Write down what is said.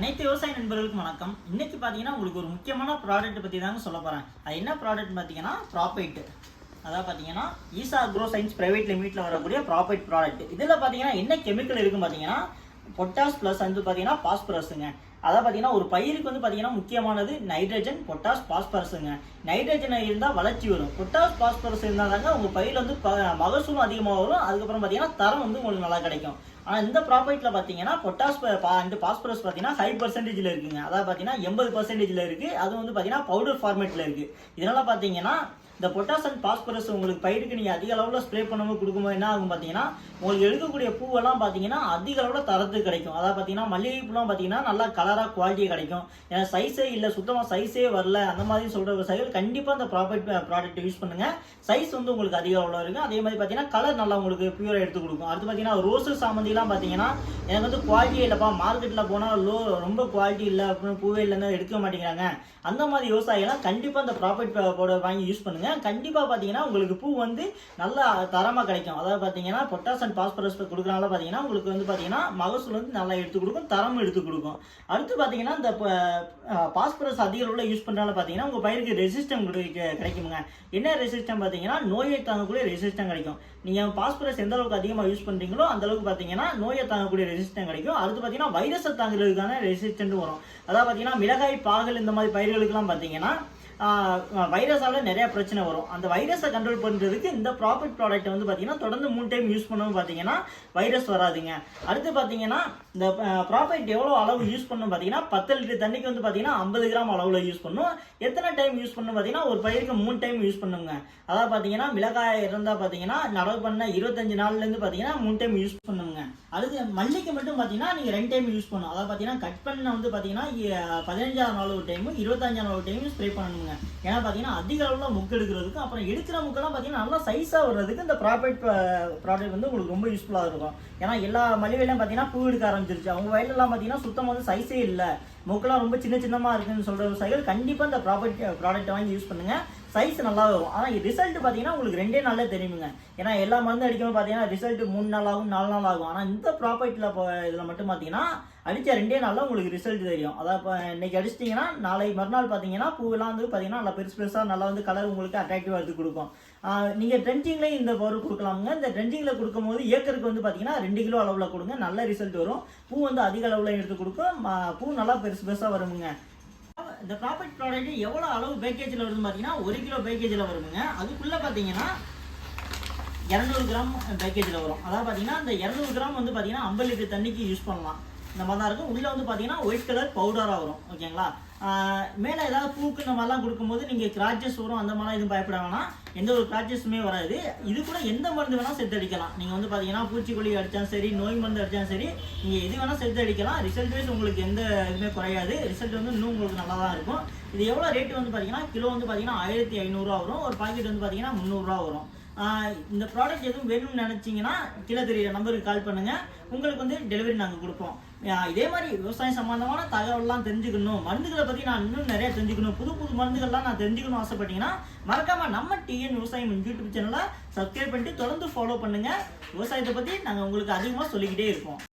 அனைத்து விவசாய நண்பர்களுக்கும் வணக்கம். இன்னைக்கு பார்த்தீங்கன்னா உங்களுக்கு ஒரு முக்கியமான ப்ராடக்ட் பற்றி தாங்க சொல்ல போகிறேன் அது என்ன ப்ராடக்ட் பார்த்தீங்கன்னா ப்ராப்பைட்டு அதாவது பார்த்தீங்கன்னா ஈசா அக்ரோ சயின்ஸ் ப்ரைவேட் லிமிட்டில் வரக்கூடிய ப்ராப்பைட் ப்ராடக்ட் இதில் பார்த்தீங்கன்னா என்ன கெமிக்கல் இருக்குன்னு பார்த்தீங்கன்னா பொட்டாஸ் ப்ளஸ் வந்து பார்த்தீங்கன்னா பாஸ்பரஸுங்க அதாவது பார்த்தீங்கன்னா ஒரு பயிருக்கு வந்து பார்த்தீங்கன்னா முக்கியமானது நைட்ரஜன் பொட்டாஸ் பாஸ்பரஸுங்க நைட்ரஜன் இருந்தால் வளர்ச்சி வரும். பொட்டாஸ் பாஸ்பரஸ் இருந்தால் தாங்க உங்கள் பயிரில் வந்து ப- மகசூலும் அதிகமாக வரும். அதுக்கப்புறம் பார்த்தீங்கன்னா தரம் வந்து உங்களுக்கு நல்லா கிடைக்கும். ஆனால் இந்த ப்ராப்பர்ட்டியில் பார்த்தீங்கன்னா பொட்டாஸ் அண்ட் பாஸ்பரஸ் பார்த்தீங்கன்னா ஹை பர்சன்டேஜில் இருக்குங்க. அதாவது பார்த்தீங்கன்னா எண்பது பர்சன்டேஜில் இருக்குது அது வந்து பார்த்தீங்கன்னா பவுடர் ஃபார்மேட்டில் இருக்குது இதனால் பார்த்தீங்கன்னா இந்த பொட்டாஸ் அண்ட் பாஸ்பரஸ் உங்களுக்கு பயிருக்கு நீங்கள் அதிக அளவில் ஸ்ப்ரே பண்ணும்போது கொடுக்கும்போது என்ன ஆகும் பார்த்தீங்கன்னா உங்களுக்கு எடுக்கக்கூடிய பூவெல்லாம் பார்த்தீங்கன்னா அதிக அளவில் தரத்து கிடைக்கும். அதாவது பார்த்தீங்கன்னா மல்லிகை பூலாம் பார்த்தீங்கன்னா நல்லா கலராக குவாலிட்டி கிடைக்கும். ஏன்னா சைஸே இல்லை சுத்தமாக சைஸே வரல அந்த மாதிரி சொல்கிற விவசாயிகள் கண்டிப்பாக அந்த ப்ராப்பர்ட் ப்ராடக்ட் யூஸ் பண்ணுங்கள் சைஸ் வந்து உங்களுக்கு அதிக அளவில் இருக்கும் அதே மாதிரி பார்த்தீங்கன்னா கலர் நல்லா உங்களுக்கு பியூராக எடுத்து கொடுக்கும். அடுத்து பார்த்தீங்கன்னா ரோஸு சாமந்திலாம் பார்த்தீங்கன்னா எனக்கு வந்து குவாலிட்டி இல்லைப்பா. மார்க்கெட்டில் போனால் லோ ரொம்ப குவாலிட்டி இல்லை அப்படின்னு பூவே இல்லைன்னு எடுக்க மாட்டேங்கிறாங்க. அந்த மாதிரி விவசாயிகள்லாம் கண்டிப்பாக அந்த ப்ராஃபிட் போட வாங்கி யூஸ் பண்ணுங்க. கண்டிப்பாக பார்த்தீங்கன்னா உங்களுக்கு பூ வந்து நல்லா தரமாக கிடைக்கும். அதாவது பார்த்தீங்கன்னா பொட்டாஸ் அண்ட் பாஸ்பரஸ் கொடுக்குறனால பார்த்தீங்கன்னா உங்களுக்கு வந்து பார்த்தீங்கன்னா மகசூல் வந்து நல்லா எடுத்து கொடுக்கும் தரம் எடுத்து கொடுக்கும். அடுத்து பார்த்தீங்கன்னா இந்த பாஸ்பரஸ் அதிக அளவில் யூஸ் பண்ணுறனால பார்த்தீங்கன்னா உங்கள் பயிருக்கு ரெசிஸ்டம் கிடைக்குங்க என்ன ரெசிஸ்டம் பார்த்தீங்கன்னா நோயை தாங்கக்கூடிய ரெசிஸ்டம் கிடைக்கும். நீங்கள் பாஸ்பரஸ் எந்த அளவுக்கு அதிகமாக யூஸ் பண்ணுறீங்களோ அந்த அளவுக்கு பார்த்தீங்கன்னா நோயை தாங்கக்கூடிய ரெசிஸ்டன்ட் கிடைக்கும். அடுத்து பார்த்தீங்கன்னா வைரஸை தாங்குறதுக்கான ரெசிஸ்டன்ட் வரும். அதாவது பார்த்தீங்கன்னா மிளகாய் பாகல் இந்த மாதிரி பயிர்களுக்கெல்லாம் பார்த்தீங்கன்னா வைரஸால் நிறைய பிரச்சனை வரும். அந்த வைரஸை கண்ட்ரோல் பண்ணுறதுக்கு இந்த ப்ராஃபிட் ப்ராடக்ட் வந்து பார்த்தீங்கன்னா தொடர்ந்து மூணு டைம் யூஸ் பண்ணவும் பார்த்தீங்கன்னா வைரஸ் வராதுங்க. அடுத்து பார்த்தீங்கன்னா இந்த ப்ராஃபிட் எவ்வளோ அளவு யூஸ் பண்ணணும் பார்த்தீங்கன்னா பத்து லிட்டர் தண்ணிக்கு வந்து பார்த்தீங்கன்னா ஐம்பது கிராம் அளவில் யூஸ் பண்ணும் எத்தனை டைம் யூஸ் பண்ணணும் பார்த்தீங்கன்னா ஒரு பயிருக்கு மூணு டைம் யூஸ் பண்ணுங்க. அதாவது பார்த்தீங்கன்னா மிளகாய் இருந்தால் பார்த்தீங்கன்னா நடவு பண்ண இருபத்தஞ்சு நாள்லேருந்து பார்த்தீங்கன்னா மூணு டைம் யூஸ் பண்ணுங்க. அடுத்து மல்லிக்கு மட்டும் பார்த்தீங்கன்னா நீங்கள் ரெண்டு டைம் யூஸ் பண்ணணும். அதாவது பார்த்தீங்கன்னா கட் பண்ண வந்து பார்த்தீங்கன்னா பதினஞ்சாம் நாள் ஒரு டைமும் இருபத்தஞ்சாம் நாள் ஒரு டைமும் ஸ்ப்ரே பண்ணணுங்க. ஏன்னா பார்த்தீங்கன்னா அதிக அளவில் முக்கு எடுக்கிறதுக்கு அப்புறம் எடுக்கிற முக்கெல்லாம் பார்த்தீங்கன்னா நல்லா சைஸாக வர்றதுக்கு இந்த ப்ராடக்ட் ப்ராடக்ட் வந்து உங்களுக்கு ரொம்ப யூஸ்ஃபுல்லாக இருக்கும். ஏன்னா எல்லா மலிவையிலும் பார்த்தீங்கன்னா பூ எடுக்க ஆரம்பிச்சிருச்சு. அவங்க வயலெல்லாம் பார்த்தீங்கன்னா சுத்தமாக வந்து சைஸே இல்லை. முக்கெல்லாம் ரொம்ப சின்ன சின்னமாக இருக்குன்னு சொல்கிற விவசாயிகள் கண்டிப்பாக இந்த ப்ராப்பர்ட் ப்ராடக்ட்டை வாங்கி யூஸ் பண்ணுங்கள் சைஸ் நல்லா வரும். ஆனால் ரிசல்ட் பார்த்தீங்கன்னா உங்களுக்கு ரெண்டே நாள்ல தெரியுமுங்க. ஏன்னா எல்லா மருந்து அடிக்கும்போது பார்த்தீங்கன்னா ரிசல்ட் மூணு நாள் ஆகும் நாலு நாள் ஆகும். ஆனால் இந்த ப்ராப்பர்ட்டியில் இதில் மட்டும் பார்த்தீங்கன்னா அடித்த ரெண்டே நாளில் உங்களுக்கு ரிசல்ட் தெரியும். அதாவது இப்போ இன்னைக்கு அடிச்சிட்டிங்கன்னா நாளை மறுநாள் பார்த்தீங்கன்னா பூவெல்லாம் வந்து பார்த்தீங்கன்னா நல்லா பெருசு பெருசாக நல்லா வந்து கலர் உங்களுக்கு அட்ராக்டிவாக எடுத்து கொடுக்கும். நீங்கள் ட்ரெண்டிங்லேயும் இந்த பொருள் கொடுக்கலாமுங்க. இந்த ட்ரெஞ்சிங்கில் கொடுக்கும்போது ஏக்கருக்கு வந்து பார்த்தீங்கன்னா ரெண்டு கிலோ அளவில் கொடுங்க. நல்ல ரிசல்ட் வரும். பூ வந்து அதிக அளவில் எடுத்து கொடுக்கும். பூ நல்லா பெருசு பெருசாக வருமுங்க. இந்த ப்ராப்பர்ட் ப்ராடக்ட் எவ்வளோ அளவு பேக்கேஜில் வருதுன்னு பார்த்தீங்கன்னா ஒரு கிலோ பேக்கேஜில் வருதுங்க. அதுக்குள்ளே பார்த்தீங்கன்னா இரநூறு கிராம் பேக்கேஜில் வரும். அதாவது பார்த்தீங்கன்னா இந்த இரநூறு கிராம் வந்து பார்த்தீங்கன்னா ஐம்பது லிட்டர் தண்ணிக்கு யூஸ் பண்ணலாம். இந்த மாதிரி தான் இருக்கும். உள்ளே வந்து பார்த்தீங்கன்னா ஒயிட் கலர் பவுடராக வரும். ஓகேங்களா மேலே ஏதாவது பூக்கு இந்த மாதிரிலாம் கொடுக்கும்போது நீங்கள் கிராச்சஸ் வரும் அந்த மாதிரிலாம் எதுவும் பயப்பட வேணாம். எந்த ஒரு கிராச்சஸுமே வராது. இது கூட எந்த மருந்து வேணால் செத்து அடிக்கலாம் நீங்கள் வந்து பார்த்தீங்கன்னா பூச்சிக்கொல்லி அடித்தாலும் சரி நோய் மருந்து அடித்தாலும் சரி நீங்கள் எது வேணால் செத்து அடிக்கலாம் ரிசல்ட் வைஸ் உங்களுக்கு எந்த இதுவுமே குறையாது. ரிசல்ட் வந்து இன்னும் உங்களுக்கு நல்லா தான் இருக்கும். இது எவ்வளோ ரேட்டு வந்து பார்த்தீங்கன்னா கிலோ வந்து பார்த்தீங்கன்னா ஆயிரத்தி ஐநூறுரூவா வரும். ஒரு பாக்கெட் வந்து பார்த்தீங்கன்னா முந்நூறுரூவா வரும். இந்த ப்ராடக்ட் எதுவும் வேணும்னு நினச்சிங்கன்னா கீழே தெரியிற நம்பருக்கு கால் பண்ணுங்கள் உங்களுக்கு வந்து டெலிவரி நாங்கள் கொடுப்போம். இதே மாதிரி விவசாயம் சம்மந்தமான தகவல்லாம் தெரிஞ்சுக்கணும். மருந்துகளை பற்றி நான் இன்னும் நிறைய தெரிஞ்சுக்கணும். புது புது மருந்துகள்லாம் நான் தெரிஞ்சுக்கணும் ஆசைப்பட்டீங்கன்னா மறக்காமல் நம்ம டிஎன் விவசாயம் யூடியூப் சேனலை சப்ஸ்கிரைப் பண்ணிட்டு தொடர்ந்து ஃபாலோ பண்ணுங்கள் விவசாயத்தை பற்றி நாங்கள் உங்களுக்கு அதிகமாக சொல்லிக்கிட்டே இருப்போம்.